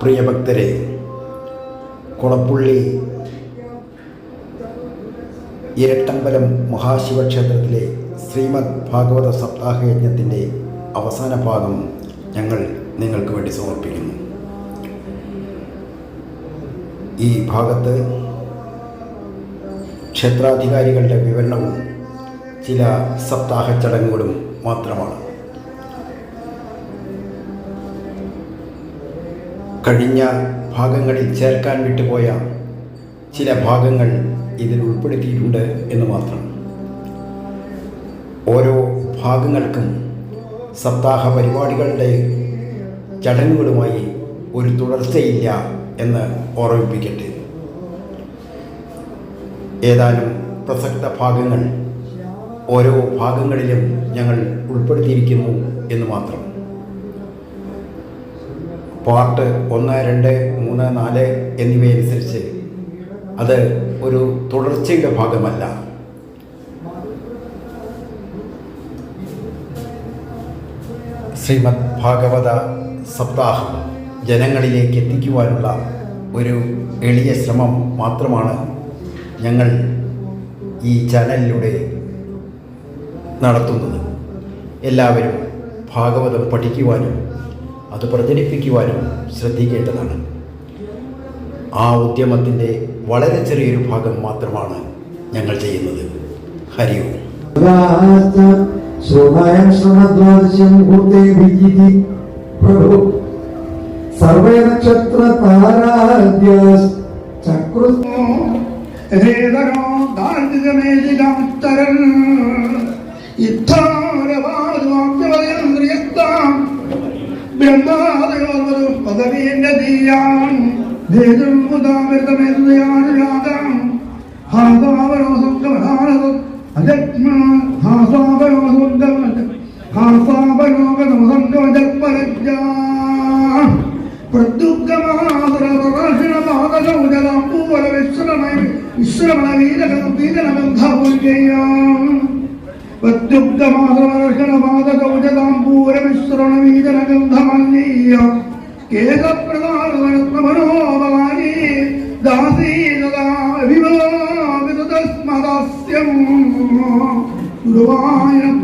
പ്രിയഭക്തരെ കുളപ്പുള്ളി ഇരട്ടമ്പലം മഹാശിവക്ഷേത്രത്തിലെ ശ്രീമദ് ഭാഗവത സപ്താഹ യജ്ഞത്തിന്റെ അവസാന ഭാഗം ഞങ്ങൾ നിങ്ങൾക്ക് വേണ്ടി സമർപ്പിക്കുന്നു. ഈ ഭാഗത്ത് ക്ഷേത്രാധികാരികളുടെ വിവരണവും ചില സപ്താഹ ചടങ്ങുകളും മാത്രമാണ്. കഴിഞ്ഞ ഭാഗങ്ങളിൽ ചേർക്കാൻ വിട്ടുപോയ ചില ഭാഗങ്ങൾ ഇതിൽ ഉൾപ്പെടുത്തിയിട്ടുണ്ട് എന്ന് മാത്രം. ഓരോ ഭാഗങ്ങൾക്കും സപ്താഹ പരിപാടികളുടെ ചടങ്ങുകളുമായി ഒരു തുടർച്ചയില്ല എന്ന് ഓർമ്മിപ്പിക്കട്ടെ. ഏതാനും പ്രസക്ത ഭാഗങ്ങൾ ഓരോ ഭാഗങ്ങളിലും ഞങ്ങൾ ഉൾപ്പെടുത്തിയിരിക്കുന്നു എന്ന് മാത്രം. പാർട്ട് ഒന്ന് രണ്ട് മൂന്ന് നാല് എന്നിവയനുസരിച്ച് അത് ഒരു തുടർച്ചയുടെ ഭാഗമല്ല. ശ്രീമദ് ഭാഗവത സപ്താഹം ജനങ്ങളിലേക്ക് എത്തിക്കുവാനുള്ള ഒരു എളിയ ശ്രമം മാത്രമാണ് ഞങ്ങൾ ഈ ചാനലിലൂടെ നടത്തുന്നത്. എല്ലാവരും ഭാഗവതം പഠിക്കുവാനും അത് പ്രചരിപ്പിക്കുവാനും ശ്രദ്ധിക്കേണ്ടതാണ്. ആ ഉദ്യമത്തിന്റെ വളരെ ചെറിയൊരു ഭാഗം മാത്രമാണ് ഞങ്ങൾ ചെയ്യുന്നത്. ഹരിയോ വിജിതി പ്രഭു സർവേ നക്ഷത്ര ചക്രു ഇത്ഥാരവാദ്വാക്യവയന്ത്രിയത്താം ബ്രഹ്മാദയോർവരും പദവീന്റെ തീയാൻ ധേതും മുതാമൃതമേതയാനുരാഗം ഹാസാവരോസംഗമധാനതം അജത്മ ഹാസാവരോസംഗമ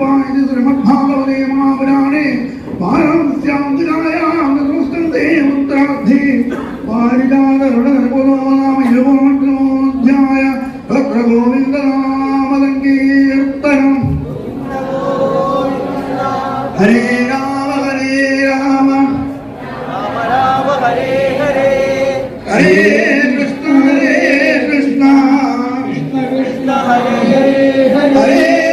ഹാസാവരോഗനമസംഗമജൽപ്പരജ്ജാ ശ്രീമദ്ഭാഗവതേ മാവരാണേ പാരിജാതരുടനർപ്പതോനാമ ഭദ്രഗോവിന്ദനാമലങ്കീർത്തനം ഹരേ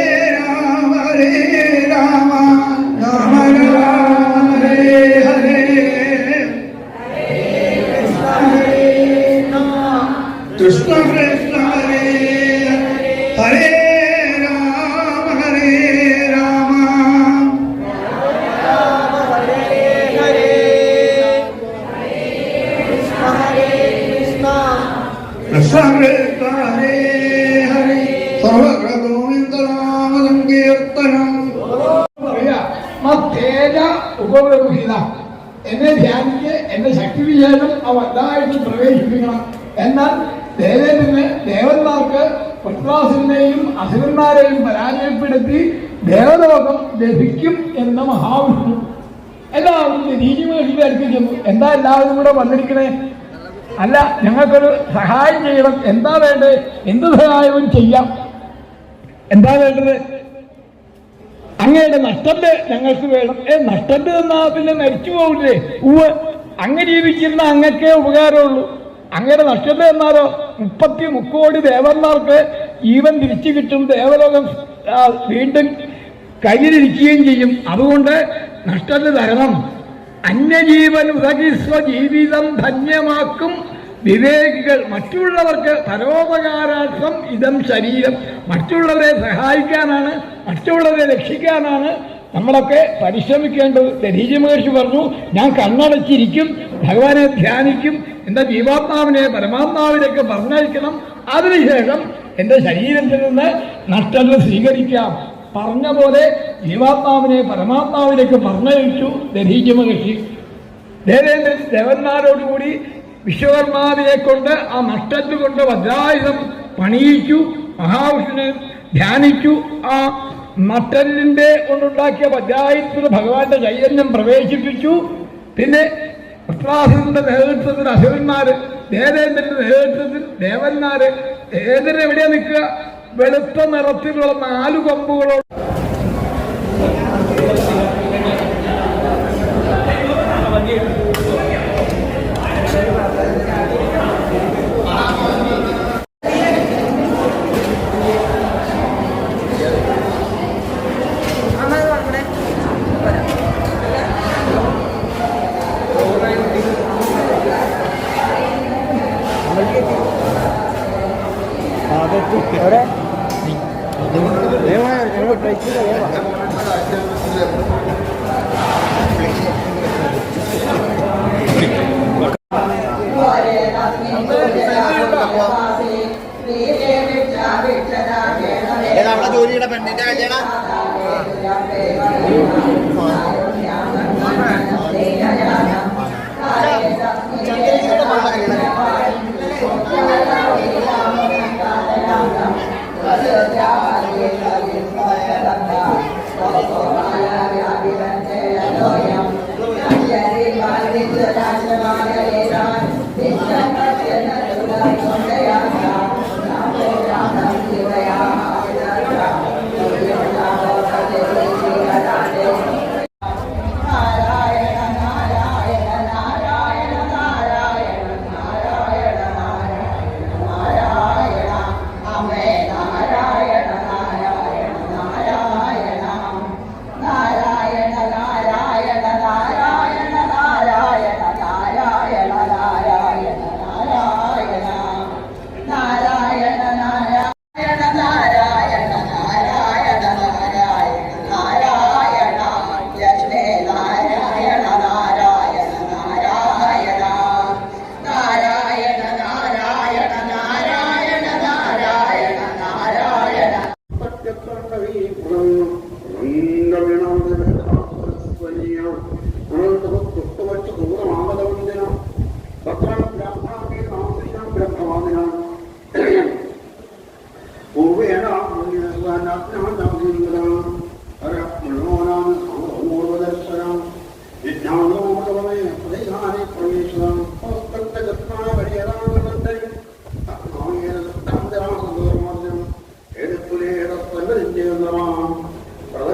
ലഭിക്കും എന്ന മഹാവിഷ്ണു. എല്ലാവരും അടുത്ത് ചെന്നു എന്താ എല്ലാവരും കൂടെ വന്നിരിക്കണേ? അല്ല ഞങ്ങൾക്കൊരു സഹായം ചെയ്യണം. എന്താ വേണ്ടത്? എന്ത് സഹായവും ചെയ്യാം. എന്താ വേണ്ടത്? അങ്ങയുടെ നഷ്ടന്റെ ഞങ്ങൾക്ക് വേണം. ഏ നഷ്ടന്റെ തന്നാ പിന്നെ മരിച്ചു പോകില്ലേ ഉവ് അങ്ങ് ജീവിച്ചിരുന്ന അങ്ങക്കേ ഉപകാരമുള്ളൂ. അങ്ങയുടെ നഷ്ടത്തെ എന്നാലോ മുപ്പത്തി മുക്കോടി ദേവന്മാർക്ക് ജീവൻ തിരിച്ചു കിട്ടും. ദേവലോകം വീണ്ടും കയ്യിലിരിക്കുകയും ചെയ്യും. അതുകൊണ്ട് നഷ്ടത്തിൽ തരണം അന്യജീവൻ ഉദകിസ്വ ജീവിതം ധന്യമാക്കും. വിവേകികൾ മറ്റുള്ളവർക്ക് പരോപകാരാർത്ഥം ഇതം ശരീരം. മറ്റുള്ളവരെ സഹായിക്കാനാണ് മറ്റുള്ളവരെ രക്ഷിക്കാനാണ് നമ്മളൊക്കെ പരിശ്രമിക്കേണ്ടത്. ദരീജ മഹർഷി പറഞ്ഞു ഞാൻ കണ്ണടച്ചിരിക്കും ഭഗവാനെ ധ്യാനിക്കും എന്റെ ജീവാത്മാവിനെ പരമാത്മാവിലേക്ക് പറഞ്ഞയക്കണം അതിനുശേഷം എന്റെ ശരീരത്തിൽ നിന്ന് നഷ്ടങ്ങൾ സ്വീകരിക്കാം. പറഞ്ഞ പോലെ ജീവാത്മാവിനെ പരമാത്മാവിലേക്ക് പറഞ്ഞയച്ചു ദധീജ മഹർഷി ദേവേന്ദ്രൻ ദേവന്മാരോടുകൂടി വിശ്വകർമാവിനെ കൊണ്ട് ആ നഷ്ടത്തിൽ കൊണ്ട് വജ്രായുധം പണിയിച്ചു. മഹാവിഷ്ണുവിനെ ധ്യാനിച്ചു. ആ നട്ടലിന്റെ കൊണ്ടുണ്ടാക്കിയ വജ്രായുധത്തിൽ ഭഗവാന്റെ ചൈതന്യം പ്രവേശിപ്പിച്ചു. പിന്നെ വസ്ത്രാസുരന്റെ നേതൃത്വത്തിൽ അസുരന്മാര് ദേവേന്ദ്രന്റെ നേതൃത്വത്തിൽ ദേവന്മാര് ദേവേന്ദ്രൻ നിൽക്കുക? വെളുത്ത നിറത്തിലുള്ള നാല് കൊമ്പുകളോട് Yeah.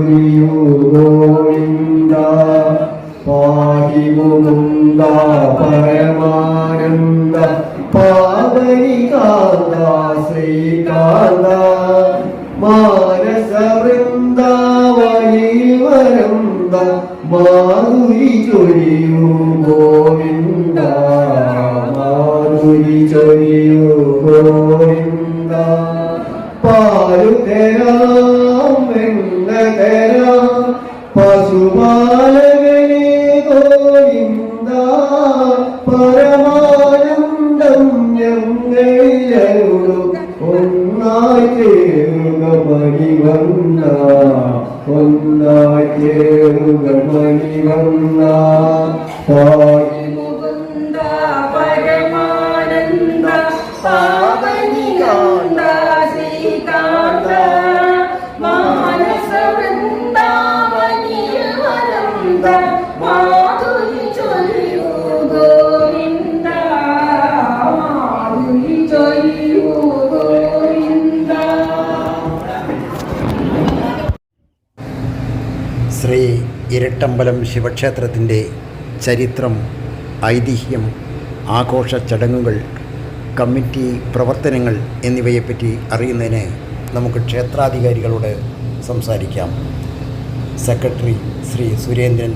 you தேருக மணி வந்தா ஒன்னாய் தேருக மணி வந்தா பாகி ഇരട്ടമ്പലം ശിവക്ഷേത്രത്തിന്റെ ചരിത്രം ഐതിഹ്യം ആഘോഷ ചടങ്ങുകൾ കമ്മിറ്റി പ്രവർത്തനങ്ങൾ എന്നിവയെപ്പറ്റി അറിയുന്നതിന് നമുക്ക് ക്ഷേത്രാധികാരികളോട് സംസാരിക്കാം. സെക്രട്ടറി ശ്രീ സുരേന്ദ്രൻ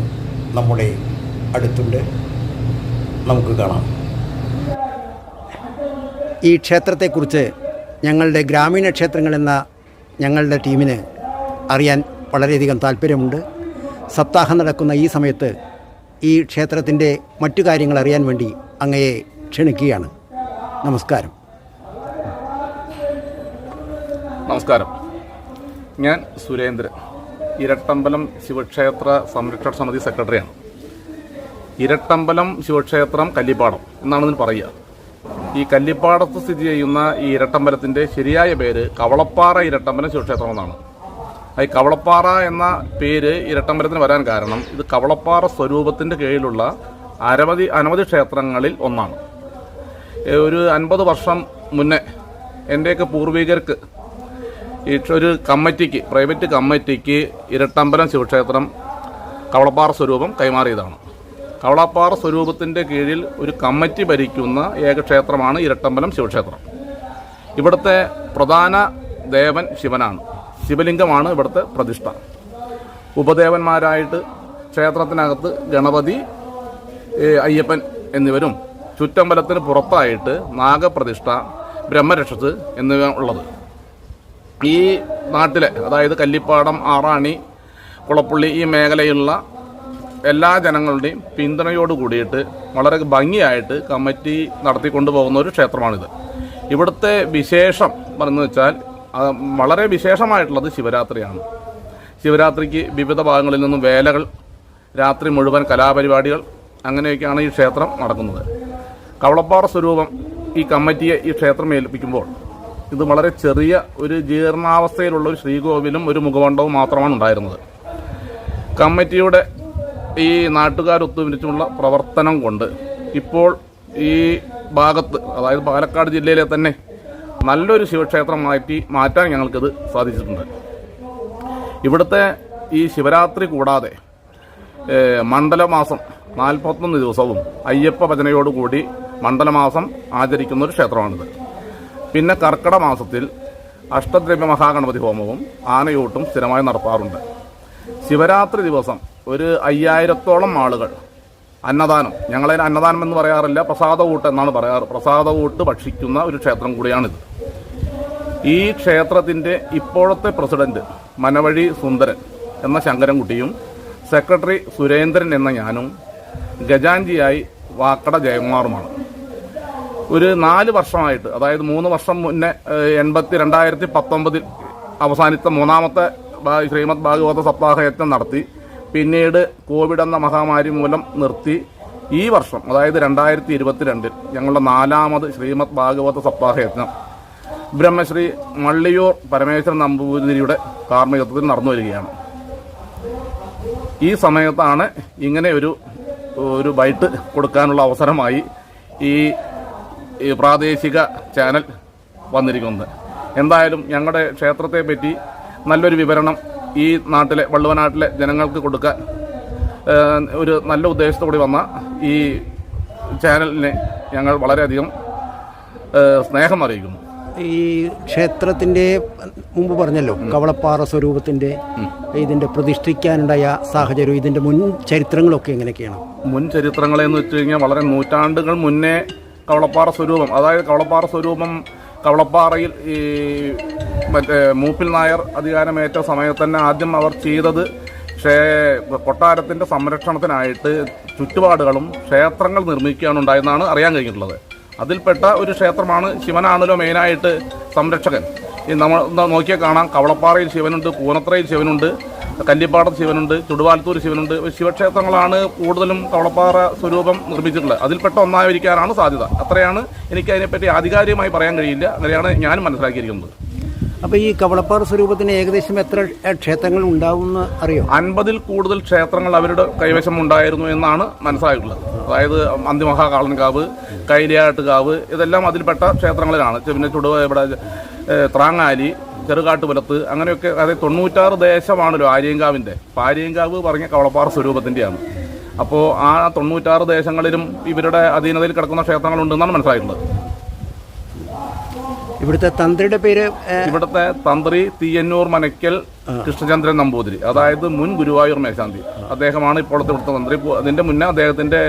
നമ്മുടെ അടുത്തുണ്ട്. നമുക്ക് കാണാം. ഈ ക്ഷേത്രത്തെക്കുറിച്ച് ഞങ്ങളുടെ ഗ്രാമീണ ക്ഷേത്രങ്ങളെന്ന ഞങ്ങളുടെ ടീമിന് അറിയാൻ വളരെയധികം താല്പര്യമുണ്ട്. സപ്താഹം നടക്കുന്ന ഈ സമയത്ത് ഈ ക്ഷേത്രത്തിന്റെ മറ്റു കാര്യങ്ങൾ അറിയാൻ വേണ്ടി അങ്ങയെ ക്ഷണിക്കുകയാണ്. നമസ്കാരം. നമസ്കാരം. ഞാൻ സുരേന്ദ്രൻ. ഇരട്ടമ്പലം ശിവക്ഷേത്ര സംരക്ഷണ സമിതി സെക്രട്ടറിയാണ്. ഇരട്ടമ്പലം ശിവക്ഷേത്രം കല്ലിപ്പാടം എന്നാണ് ഇതിന് പറയുക. ഈ കല്ലിപ്പാടത്ത് സ്ഥിതി ചെയ്യുന്ന ഈ ഇരട്ടമ്പലത്തിന്റെ ശരിയായ പേര് കവളപ്പാറ ഇരട്ടമ്പലം ശിവക്ഷേത്രം എന്നാണ് ഈ കവളപ്പാറ എന്ന പേര് ഇരട്ടമ്പലത്തിന് വരാൻ കാരണം ഇത് കവളപ്പാറ സ്വരൂപത്തിന്റെ കീഴിലുള്ള അനവധി അനവധി ക്ഷേത്രങ്ങളിൽ ഒന്നാണ്. ഒരു അൻപത് വർഷം മുന്നേ എന്റെയൊക്കെ പൂർവികർക്ക് ഒരു കമ്മിറ്റിക്ക് പ്രൈവറ്റ് കമ്മിറ്റിക്ക് ഇരട്ടമ്പലം ശിവക്ഷേത്രം കവളപ്പാറ സ്വരൂപം കൈമാറിയതാണ്. കവളപ്പാറ സ്വരൂപത്തിന്റെ കീഴിൽ ഒരു കമ്മിറ്റി ഭരിക്കുന്ന ഏക ക്ഷേത്രമാണ് ഇരട്ടമ്പലം ശിവക്ഷേത്രം. ഇവിടുത്തെ പ്രധാന ദേവൻ ശിവനാണ്. ശിവലിംഗമാണ് ഇവിടുത്തെ പ്രതിഷ്ഠ. ഉപദേവന്മാരായിട്ട് ക്ഷേത്രത്തിനകത്ത് ഗണപതി അയ്യപ്പൻ എന്നിവരും ചുറ്റമ്പലത്തിന് പുറത്തായിട്ട് നാഗപ്രതിഷ്ഠ ബ്രഹ്മരക്ഷസ് എന്നിവ ഉള്ളത്. ഈ നാട്ടിലെ അതായത് കല്ലിപ്പാടം ആറാണി കുളപ്പുള്ളി ഈ മേഖലയിലുള്ള എല്ലാ ജനങ്ങളുടെയും പിന്തുണയോട് കൂടിയിട്ട് വളരെ ഭംഗിയായിട്ട് കമ്മിറ്റി നടത്തിക്കൊണ്ടു പോകുന്ന ഒരു ക്ഷേത്രമാണിത്. ഇവിടുത്തെ വിശേഷം പറഞ്ഞു വെച്ചാൽ വളരെ വിശേഷമായിട്ടുള്ളത് ശിവരാത്രിയാണ്. ശിവരാത്രിക്ക് വിവിധ ഭാഗങ്ങളിൽ നിന്നും വേലകൾ രാത്രി മുഴുവൻ കലാപരിപാടികൾ അങ്ങനെയൊക്കെയാണ് ഈ ക്ഷേത്രം നടക്കുന്നത്. കവളപ്പാറ സ്വരൂപം ഈ കമ്മിറ്റിയെ ഈ ക്ഷേത്രം ഏൽപ്പിക്കുമ്പോൾ ഇത് വളരെ ചെറിയ ഒരു ജീർണാവസ്ഥയിലുള്ള ഒരു ശ്രീകോവിലും ഒരു മുഖമണ്ഡവും മാത്രമാണ് ഉണ്ടായിരുന്നത്. കമ്മിറ്റിയുടെ ഈ നാട്ടുകാരൊത്തുമിച്ചുള്ള പ്രവർത്തനം കൊണ്ട് ഇപ്പോൾ ഈ ഭാഗത്ത് അതായത് പാലക്കാട് ജില്ലയിലെ തന്നെ നല്ലൊരു ശിവക്ഷേത്രം മാറ്റി മാറ്റാൻ ഞങ്ങൾക്കിത് സാധിച്ചിട്ടുണ്ട്. ഇവിടുത്തെ ഈ ശിവരാത്രി കൂടാതെ മണ്ഡലമാസം നാൽപ്പത്തൊന്ന് ദിവസവും അയ്യപ്പ ഭജനയോടുകൂടി മണ്ഡലമാസം ആചരിക്കുന്ന ഒരു ക്ഷേത്രമാണിത്. പിന്നെ കർക്കിട മാസത്തിൽ അഷ്ടദ്രവ്യ മഹാഗണപതി ഹോമവും ആനയൂട്ടും സ്ഥിരമായി നടത്താറുണ്ട് ശിവരാത്രി ദിവസം ഒരു അയ്യായിരത്തോളം ആളുകൾ അന്നദാനം. ഞങ്ങളതിന് അന്നദാനം എന്ന് പറയാറില്ല പ്രസാദകൂട്ട് എന്നാണ് പറയാറ്. പ്രസാദകൂട്ട് ഭക്ഷിക്കുന്ന ഒരു ക്ഷേത്രം കൂടിയാണിത്. ഈ ക്ഷേത്രത്തിന്റെ ഇപ്പോഴത്തെ പ്രസിഡന്റ് മനവഴി സുന്ദരൻ എന്ന ശങ്കരൻകുട്ടിയും സെക്രട്ടറി സുരേന്ദ്രൻ എന്ന ഞാനും ഗജാൻജിയായി വാക്കട ജയകുമാറുമാണ്. ഒരു നാല് വർഷമായിട്ട് അതായത് മൂന്ന് വർഷം മുന്നേ എൺപത്തി രണ്ടായിരത്തി പത്തൊമ്പതിൽ അവസാനിത്ത മൂന്നാമത്തെ ശ്രീമദ് ഭാഗവത സപ്താഹയജ്ഞം നടത്തി. പിന്നീട് കോവിഡ് എന്ന മഹാമാരി മൂലം നിർത്തി ഈ വർഷം അതായത് രണ്ടായിരത്തി ഇരുപത്തിരണ്ടിൽ ഞങ്ങളുടെ നാലാമത് ശ്രീമദ് ഭാഗവത സപ്താഹയജ്ഞം ബ്രഹ്മശ്രീ മള്ളിയൂർ പരമേശ്വരൻ നമ്പൂതിരിയുടെ കാർമ്മികത്വത്തിൽ നടന്നു വരികയാണ്. ഈ സമയത്താണ് ഇങ്ങനെ ഒരു ഒരു ബൈറ്റ് കൊടുക്കാനുള്ള അവസരമായി ഈ പ്രാദേശിക ചാനൽ വന്നിരിക്കുന്നത്. എന്തായാലും ഞങ്ങളുടെ ക്ഷേത്രത്തെ പറ്റി നല്ലൊരു വിവരണം ഈ നാട്ടിലെ വള്ളുവനാട്ടിലെ ജനങ്ങൾക്ക് കൊടുക്കാൻ ഒരു നല്ല ഉദ്ദേശത്തോടെ വന്ന ഈ ചാനലിനെ ഞങ്ങൾ വളരെയധികം സ്നേഹം അറിയിക്കുന്നു. ഈ ക്ഷേത്രത്തിന്റെ മുമ്പ് പറഞ്ഞല്ലോ കവളപ്പാറ സ്വരൂപത്തിന്റെ ഇതിന്റെ പ്രതിഷ്ഠിക്കാനുണ്ടായ സാഹചര്യം ഇതിന്റെ മുൻ ചരിത്രങ്ങളൊക്കെ എങ്ങനെയൊക്കെയാണ്? മുൻ ചരിത്രങ്ങളെന്ന് വെച്ച് കഴിഞ്ഞാൽ വളരെ നൂറ്റാണ്ടുകൾ മുന്നേ കവളപ്പാറ സ്വരൂപം അതായത് കവളപ്പാറ സ്വരൂപം കവളപ്പാറയിൽ ഈ മറ്റേ മൂപ്പിൽ നായർ അധികാരമേറ്റ സമയത്ത് തന്നെ ആദ്യം അവർ ചെയ്തത് ക്ഷേ കൊട്ടാരത്തിന്റെ സംരക്ഷണത്തിനായിട്ട് ചുറ്റുപാടുകളും ക്ഷേത്രങ്ങൾ നിർമ്മിക്കുകയാണ് ഉണ്ടായെന്നാണ് അറിയാൻ കഴിഞ്ഞിട്ടുള്ളത്. അതിൽപ്പെട്ട ഒരു ക്ഷേത്രമാണ് ശിവനാണല്ലോ മെയിനായിട്ട് സംരക്ഷകൻ. നമ്മൾ നോക്കിയാൽ കാണാം. കവളപ്പാറയിൽ ശിവനുണ്ട് കൂനത്രയിൽ ശിവനുണ്ട്. കല്ലിപ്പാടത്ത് ശിവനുണ്ട് ചുടുവാലത്തൂർ ശിവനുണ്ട്. ശിവക്ഷേത്രങ്ങളാണ് കൂടുതലും കവളപ്പാറ സ്വരൂപം നിർമ്മിച്ചിട്ടുള്ളത്. അതിൽപ്പെട്ട ഒന്നായിരിക്കാനാണ് സാധ്യത. അത്രയാണ് എനിക്ക് അതിനെപ്പറ്റി ആധികാരികമായി പറയാൻ കഴിയില്ല. അങ്ങനെയാണ് ഞാനും മനസ്സിലാക്കിയിരിക്കുന്നത്. അപ്പോൾ ഈ കവളപ്പാറ സ്വരൂപത്തിന് ഏകദേശം എത്ര ക്ഷേത്രങ്ങൾ ഉണ്ടാവുമെന്ന് അറിയോ? അൻപതിൽ കൂടുതൽ ക്ഷേത്രങ്ങൾ അവരുടെ കൈവശം ഉണ്ടായിരുന്നു എന്നാണ് മനസ്സിലായിട്ടുള്ളത്. അതായത് അന്തിമഹാകാളൻകാവ് കൈലിയാട്ടുകാവ് ഇതെല്ലാം അതിൽപ്പെട്ട ക്ഷേത്രങ്ങളിലാണ്. പിന്നെ ചുടുവ ഇവിടെ ത്രാങ്ങാലി ചെറുകാട്ടുപുലത്ത് അങ്ങനെയൊക്കെ അതായത് തൊണ്ണൂറ്റാറ് ദേശമാണല്ലോ ആര്യങ്കാവിന്റെ അപ്പോൾ ആര്യങ്കാവ് പറഞ്ഞ കവളപ്പാറ സ്വരൂപത്തിന്റെയാണ് അപ്പോൾ ആ തൊണ്ണൂറ്റാറ് ദേശങ്ങളിലും ഇവരുടെ അധീനതയിൽ കിടക്കുന്ന ക്ഷേത്രങ്ങളുണ്ടെന്നാണ് മനസ്സിലായിട്ടുള്ളത്. ഇവിടുത്തെ തന്ത്രിയുടെ പേര് ഇവിടുത്തെ തന്ത്രി തീയന്നൂർ മനയ്ക്കൽ കൃഷ്ണചന്ദ്രൻ നമ്പൂതിരി. അതായത് മുൻ ഗുരുവായൂർ മേശാന്തി. അദ്ദേഹമാണ് ഇപ്പോഴത്തെ ഇവിടുത്തെ തന്ത്രി. അതിന്റെ മുന്നേ അദ്ദേഹത്തിന്റെ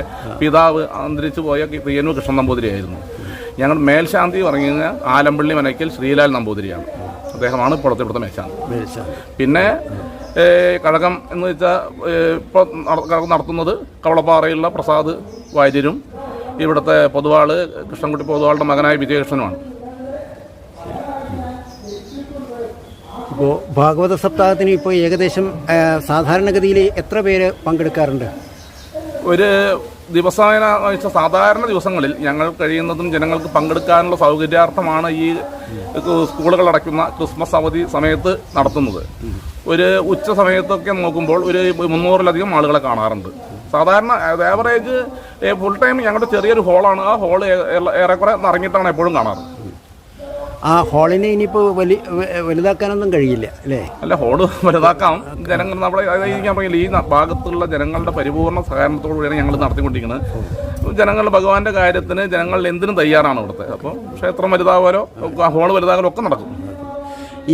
പിതാവ് അന്തരിച്ചു പോയ തീയന്നൂർ കൃഷ്ണൻ നമ്പൂതിരി ആയിരുന്നു ഞങ്ങൾ മേൽശാന്തി പറഞ്ഞു കഴിഞ്ഞാൽ ആലമ്പള്ളി മനയ്ക്കൽ ശ്രീലാൽ നമ്പൂതിരിയാണ്. അദ്ദേഹമാണ് ഇപ്പോഴത്തെ ഇവിടുത്തെ മേൽശാന്തി. പിന്നെ കഴകം എന്ന് വെച്ചാൽ ഇപ്പോൾ കഴകം നടത്തുന്നത് കവളപ്പാറയിലുള്ള പ്രസാദ് വാര്യരും ഇവിടുത്തെ പൊതുവാൾ കൃഷ്ണൻകുട്ടി പൊതുവാളുടെ മകനായ വിജയകൃഷ്ണനുമാണ്. ഇപ്പോൾ ഭാഗവത സപ്താഹത്തിന് ഇപ്പോൾ ഏകദേശം സാധാരണഗതിയിൽ എത്ര പേര് പങ്കെടുക്കാറുണ്ട്? ഒരു ദിവസേന സാധാരണ ദിവസങ്ങളിൽ ഞങ്ങൾ കഴിയുന്നതും ജനങ്ങൾക്ക് പങ്കെടുക്കാനുള്ള സൗകര്യാർത്ഥമാണ് ഈ സ്കൂളുകൾ അടയ്ക്കുന്ന ക്രിസ്മസ് അവധി സമയത്ത് നടത്തുന്നത്. ഒരു ഉച്ച സമയത്തൊക്കെ നോക്കുമ്പോൾ ഒരു മുന്നൂറിലധികം ആളുകളെ കാണാറുണ്ട്. സാധാരണ ആവറേജ് ഫുൾ ടൈം ഞങ്ങളുടെ ചെറിയൊരു ഹോളാണ് ആ ഹോൾ ഏറെക്കുറെ നിറങ്ങിയിട്ടാണ് എപ്പോഴും കാണാറ്. ആ ഹോളിനെ ഇനിയിപ്പോൾ വലി വലുതാക്കാനൊന്നും കഴിയില്ല അല്ലേ? അല്ല ഹോൾ വലുതാക്കാം. ജനങ്ങൾ നമ്മളെ ഞാൻ പറഞ്ഞില്ല ഈ ഭാഗത്തുള്ള ജനങ്ങളുടെ പരിപൂർണ സഹകരണത്തോടുകൂടിയാണ് ഞങ്ങൾ നടത്തിക്കൊണ്ടിരിക്കുന്നത്. ജനങ്ങൾ ഭഗവാന്റെ കാര്യത്തിന് ജനങ്ങൾ എന്തിനും തയ്യാറാണ് ഇവിടുത്തെ അപ്പോൾ ക്ഷേത്രം വലുതാവാനോ ഹോൾ വലുതാകാനോ ഒക്കെ നടക്കും.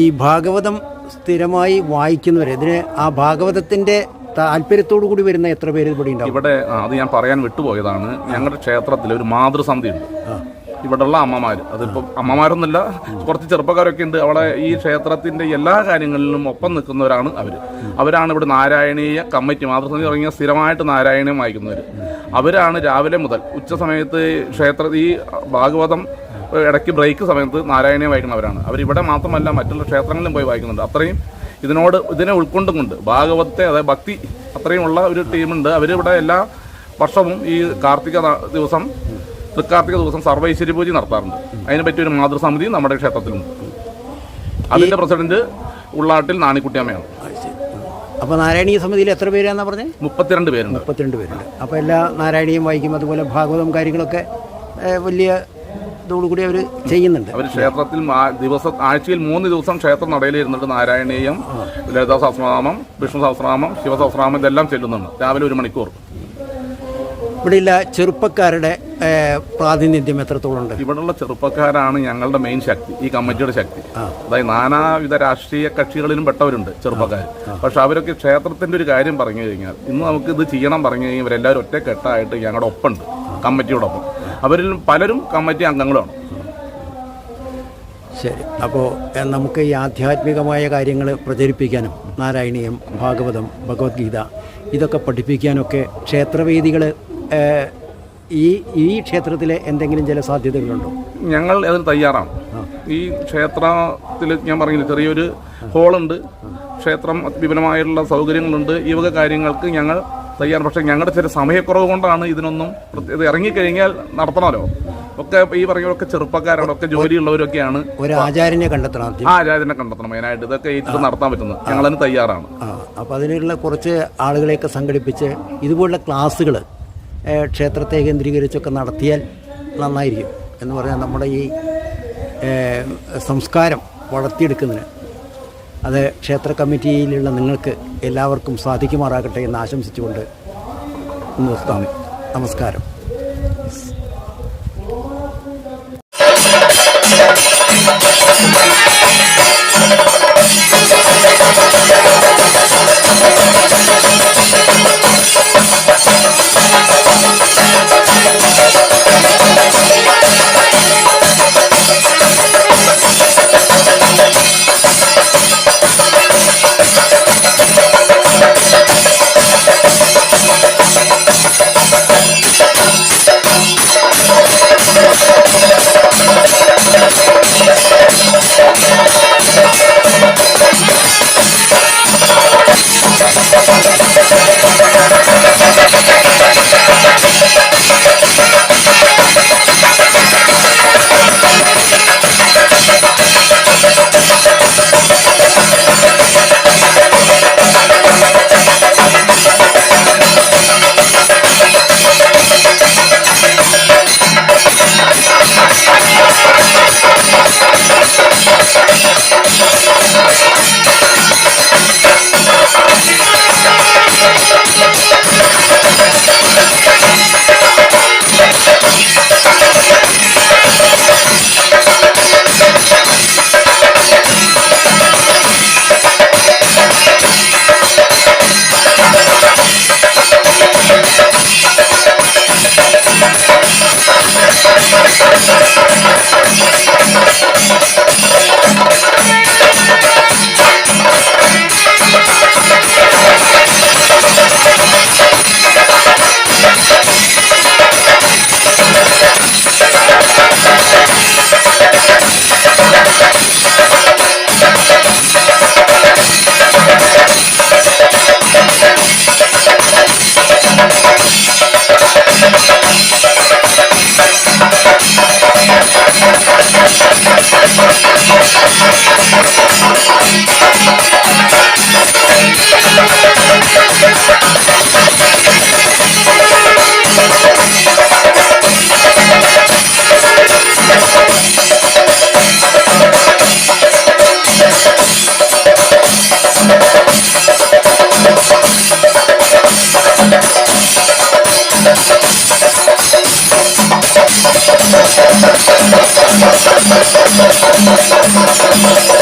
ഈ ഭാഗവതം സ്ഥിരമായി വായിക്കുന്നവർ ഇതിന് ആ ഭാഗവതത്തിന്റെ താല്പര്യത്തോടു കൂടി വരുന്ന എത്ര പേര് ഇവിടെ ഉണ്ടാവും? ഇവിടെ അത് ഞാൻ പറയാൻ വിട്ടുപോയതാണ്. ഞങ്ങളുടെ ക്ഷേത്രത്തിൽ ഒരു മാതൃസമിതി ഉണ്ട് ഇവിടെയുള്ള അമ്മമാർ അതിപ്പോൾ അമ്മമാരൊന്നുമില്ല കുറച്ച് ചെറുപ്പക്കാരൊക്കെ ഉണ്ട്. അവിടെ ഈ ക്ഷേത്രത്തിന്റെ എല്ലാ കാര്യങ്ങളിലും ഒപ്പം നിൽക്കുന്നവരാണ് അവർ അവരാണ് ഇവിടെ നാരായണീയ കമ്മിറ്റി മാതൃസമിതി തുടങ്ങിയ സ്ഥിരമായിട്ട് നാരായണീയം വായിക്കുന്നവർ അവരാണ് രാവിലെ മുതൽ ഉച്ച സമയത്ത് ക്ഷേത്ര ഈ ഭാഗവതം ഇടയ്ക്ക് ബ്രേക്ക് സമയത്ത് നാരായണീയം വായിക്കുന്നവരാണ്. അവരിവിടെ മാത്രമല്ല മറ്റുള്ള ക്ഷേത്രങ്ങളിലും പോയി വായിക്കുന്നുണ്ട്. അത്രയും ഇതിനോട് ഇതിനെ ഉൾക്കൊണ്ടും കൊണ്ട് ഭാഗവതത്തെ അതായത് ഭക്തി അത്രയും ഉള്ള ഒരു ടീമുണ്ട് അവരിവിടെ എല്ലാ വർഷവും ഈ കാർത്തിക ദിവസം തൃക്കാർത്തിക ദിവസം സർവൈശ്വര്യ പൂജ നടത്താറുണ്ട്. അതിനെ പറ്റിയ ഒരു മാതൃസമിതി നമ്മുടെ ക്ഷേത്രത്തിലുണ്ട്. അതിന്റെ പ്രസിഡന്റ് ഉള്ളാട്ടിൽ നാണിക്കുട്ടിയമ്മയാണ്. അപ്പോൾ നാരായണീയ സമിതിയിൽ എത്ര പേരാണെന്നാണ് പറഞ്ഞത് മുപ്പത്തിരണ്ട് പേരുണ്ട്. മുപ്പത്തിരണ്ട് പേരുണ്ട്. അപ്പോൾ എല്ലാ നാരായണീയം വായിക്കും അതുപോലെ ഭാഗവതം കാര്യങ്ങളൊക്കെ വലിയ ഇതോടുകൂടി അവർ ചെയ്യുന്നുണ്ട്. അവർ ക്ഷേത്രത്തിൽ ദിവസം ആഴ്ചയിൽ മൂന്ന് ദിവസം ക്ഷേത്ര നടയിൽ ഇരുന്നിട്ട് നാരായണീയം ലളിതാ സഹസ്രനാമം വിഷ്ണു സഹസ്രനാമം ശിവസഹസ്രനാമം ഇതെല്ലാം ചെല്ലുന്നുണ്ട്. രാവിലെ ഒരു മണിക്കൂർ. ഇവിടെയുള്ള ചെറുപ്പക്കാരുടെ പ്രാതിനിധ്യം എത്രത്തോളം ഉണ്ട്? ഇവിടെയുള്ള ചെറുപ്പക്കാരാണ് ഞങ്ങളുടെ മെയിൻ ശക്തി ഈ കമ്മിറ്റിയുടെ ശക്തി. അതായത് നാനാവിധ രാഷ്ട്രീയ കക്ഷികളിലും പെട്ടവരുണ്ട് ചെറുപ്പക്കാർ പക്ഷെ അവരൊക്കെ ക്ഷേത്രത്തിന്റെ ഒരു കാര്യം പറഞ്ഞു കഴിഞ്ഞാൽ ഇന്ന് നമുക്ക് ഇത് ചെയ്യണം പറഞ്ഞു കഴിഞ്ഞാൽ ഇവരെല്ലാവരും ഒറ്റക്കെട്ടായിട്ട് ഞങ്ങളുടെ ഒപ്പമുണ്ട് കമ്മിറ്റിയോടൊപ്പം. അവരിൽ പലരും കമ്മിറ്റി അംഗങ്ങളാണ്. ശരി. അപ്പോൾ നമുക്ക് ഈ ആധ്യാത്മികമായ കാര്യങ്ങൾ പ്രചരിപ്പിക്കാനും നാരായണീയം ഭാഗവതം ഭഗവത്ഗീത ഇതൊക്കെ പഠിപ്പിക്കാനൊക്കെ ക്ഷേത്രവേദികൾ ഈ ഈ ക്ഷേത്രത്തിലെ എന്തെങ്കിലും ചില സാധ്യതകളുണ്ടോ? ഞങ്ങൾ അതിന് തയ്യാറാണ്. ഈ ക്ഷേത്രത്തിൽ ഞാൻ പറഞ്ഞില്ല ചെറിയൊരു ഹോളുണ്ട്. ക്ഷേത്രം വിപുലമായിട്ടുള്ള സൗകര്യങ്ങളുണ്ട്. ഈ വക കാര്യങ്ങൾക്ക് ഞങ്ങൾ തയ്യാറാണ്. പക്ഷേ ഞങ്ങളുടെ ചില സമയക്കുറവ് കൊണ്ടാണ് ഇതിനൊന്നും ഇത് ഇറങ്ങിക്കഴിഞ്ഞാൽ നടത്തണമല്ലോ. ഒക്കെ ഈ പറഞ്ഞൊക്കെ ചെറുപ്പക്കാരാണ് ഒക്കെ ജോലിയുള്ളവരൊക്കെയാണ്. ഒരു ആചാര്യനെ കണ്ടെത്തണം ആദ്യം. ആ ആചാരനെ കണ്ടെത്തണം മെയിനായിട്ട്. ഇതൊക്കെ ഏറ്റെടുത്ത് നടത്താൻ പറ്റുന്നത്. ഞങ്ങളതിന് തയ്യാറാണ്. അപ്പോൾ അതിനുള്ള കുറച്ച് ആളുകളെയൊക്കെ സംഘടിപ്പിച്ച് ഇതുപോലുള്ള ക്ലാസ്സുകൾ ക്ഷേത്രത്തെ കേന്ദ്രീകരിച്ചൊക്കെ നടത്തിയാൽ നന്നായിരിക്കും എന്ന് പറഞ്ഞാൽ നമ്മുടെ ഈ സംസ്കാരം വളർത്തിയെടുക്കുന്നതിന്. അത് ക്ഷേത്ര കമ്മിറ്റിയിലുള്ള നിങ്ങൾക്ക് എല്ലാവർക്കും സാധിക്കുമാറാകട്ടെ എന്ന് ആശംസിച്ചുകൊണ്ട് നിർത്താമി നമസ്കാരം. Thank Thank you.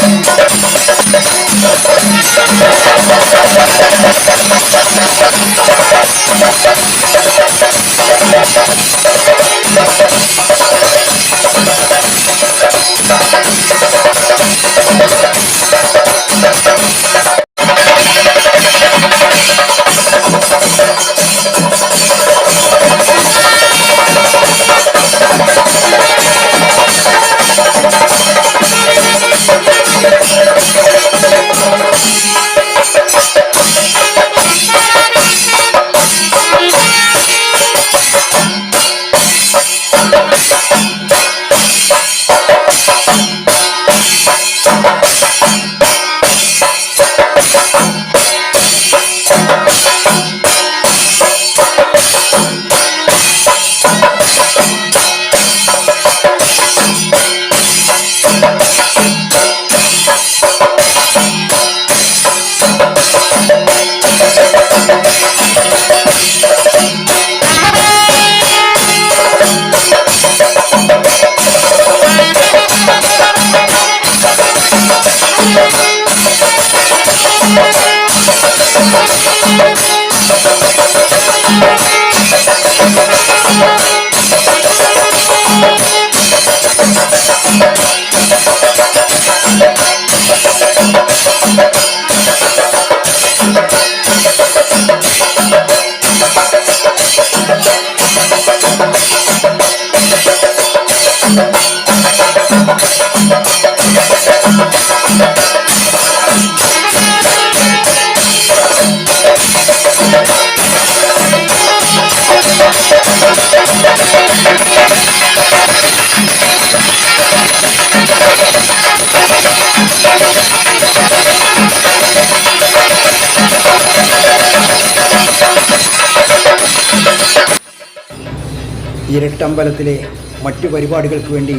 ഇരട്ടമ്പലത്തിലെ മറ്റു പരിപാടികൾക്ക് വേണ്ടി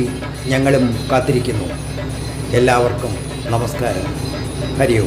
ഞങ്ങളും കാത്തിരിക്കുന്നു. എല്ലാവർക്കും നമസ്കാരം. ഹരിയോ.